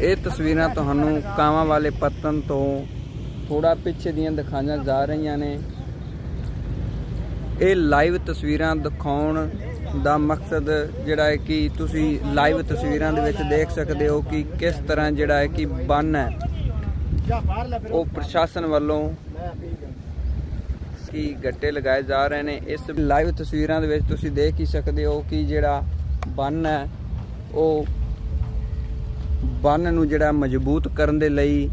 ਇਹ ਤਸਵੀਰਾਂ ਤੁਹਾਨੂੰ ਕਾਵਾਂ ਵਾਲੇ ਪੱਤਨ ਤੋਂ ਥੋੜਾ ਪਿੱਛੇ ਦੀਆਂ ਦਿਖਾਈਆਂ ਜਾ ਰਹੀਆਂ ਨੇ। ਇਹ ਲਾਈਵ ਤਸਵੀਰਾਂ ਦਿਖਾਉਣ ਦਾ ਮਕਸਦ ਜਿਹੜਾ ਹੈ ਕਿ ਤੁਸੀਂ ਲਾਈਵ ਤਸਵੀਰਾਂ ਦੇ ਵਿੱਚ ਦੇਖ ਸਕਦੇ ਹੋ ਕਿ ਕਿਸ ਤਰ੍ਹਾਂ ਜਿਹੜਾ ਹੈ ਕਿ ਬੰਨ ਹੈ। ਉਹ ਪ੍ਰਸ਼ਾਸਨ ਵੱਲੋਂ ਕੀ ਗੱਟੇ ਲਗਾਏ ਜਾ ਰਹੇ ਨੇ। ਇਸ ਲਾਈਵ ਤਸਵੀਰਾਂ ਦੇ ਵਿੱਚ ਤੁਸੀਂ ਦੇਖ ਹੀ ਸਕਦੇ ਹੋ ਕਿ ਜਿਹੜਾ ਬੰਨ ਹੈ, ਉਹ ਬੰਨ ਨੂੰ ਜਿਹੜਾ ਮਜ਼ਬੂਤ ਕਰਨ ਦੇ ਲਈ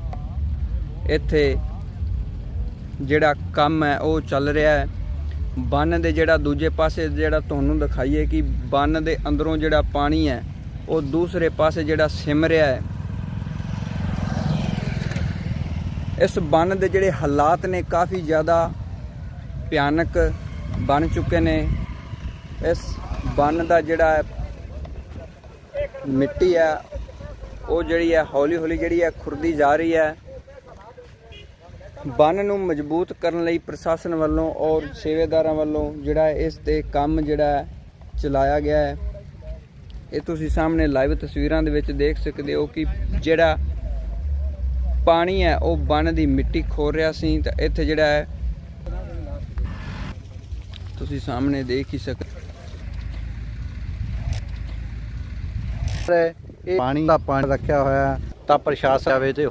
ਇੱਥੇ ਜਿਹੜਾ ਕੰਮ ਹੈ, ਉਹ ਚੱਲ ਰਿਹਾ ਹੈ। ਬੰਨ ਦੇ ਜਿਹੜਾ ਦੂਜੇ ਪਾਸੇ ਜਿਹੜਾ ਤੁਹਾਨੂੰ ਦਿਖਾਈਏ ਕਿ ਬੰਨ ਦੇ ਅੰਦਰੋਂ ਜਿਹੜਾ ਪਾਣੀ ਹੈ, ਉਹ ਦੂਸਰੇ ਪਾਸੇ ਜਿਹੜਾ ਸਿਮ ਰਿਹਾ ਹੈ। ਇਸ ਬੰਨ ਦੇ ਜਿਹੜੇ ਹਾਲਾਤ ਨੇ, ਕਾਫੀ ਜ਼ਿਆਦਾ ਭਿਆਨਕ ਬਣ ਚੁੱਕੇ ਨੇ। ਇਸ ਬੰਨ ਦਾ ਜਿਹੜਾ ਮਿੱਟੀ ਹੈ ਉਹ ਜਿਹੜੀ ਹੈ ਹੌਲੀ ਹੌਲੀ ਜਿਹੜੀ ਹੈ, ਖੁਰਦੀ ਜਾ ਰਹੀ ਹੈ। ਬੰਨ ਨੂੰ ਮਜ਼ਬੂਤ ਕਰਨ ਲਈ ਪ੍ਰਸ਼ਾਸਨ ਵੱਲੋਂ ਔਰ ਸੇਵੇਦਾਰਾਂ ਵੱਲੋਂ ਜਿਹੜਾ ਇਸ ਤੇ ਕੰਮ ਜਿਹੜਾ ਚਲਾਇਆ ਗਿਆ ਹੈ। ਇਹ ਤੁਸੀਂ ਸਾਹਮਣੇ ਲਾਈਵ ਤਸਵੀਰਾਂ ਦੇ ਵਿੱਚ ਦੇਖ ਸਕਦੇ ਹੋ ਕਿ ਜਿਹੜਾ ਪਾਣੀ ਹੈ, ਉਹ ਬੰਨ ਦੀ ਮਿੱਟੀ ਖੋਰ ਰਿਹਾ ਸੀ ਤਾਂ ਇੱਥੇ ਜਿਹੜਾ ਹੈ, ਤੁਸੀਂ ਸਾਹਮਣੇ ਦੇਖ ਹੀ ਸਕਦੇ ਇਹ ਪਾਣੀ ਦਾ ਪਾਣੀ ਰੱਖਿਆ ਹੋਇਆ ਤਾਂ ਪ੍ਰਸ਼ਾਸਨ ਆਵੇ ਤੇ